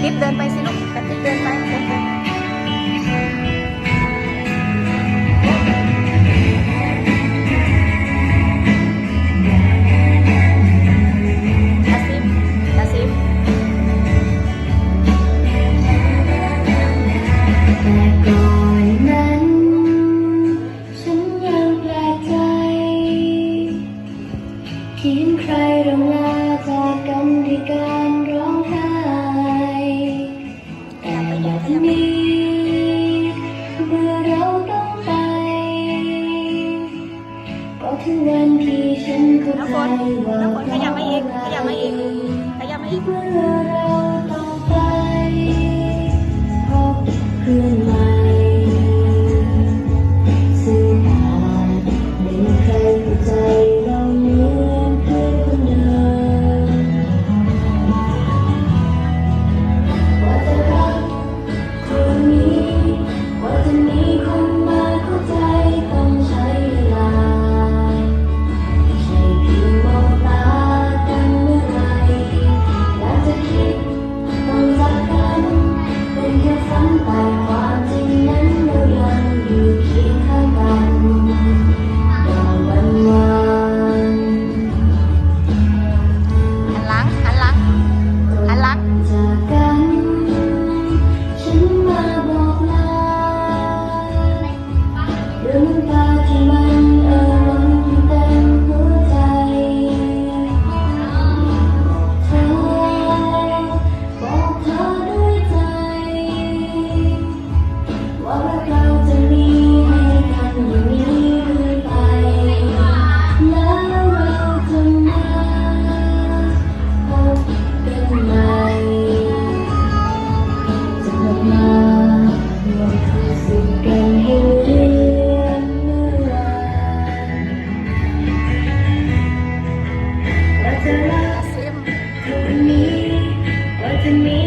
Deep down pa yung. ใครร้องลาจากกันด้วยการร้องไห้แต่อแบบมีเมื่อเราต้องไป ก็ถึงวันที่ฉันเข้าใจว่าเราขยับมาอีกขยับมาอีกขยับมาอีก to me.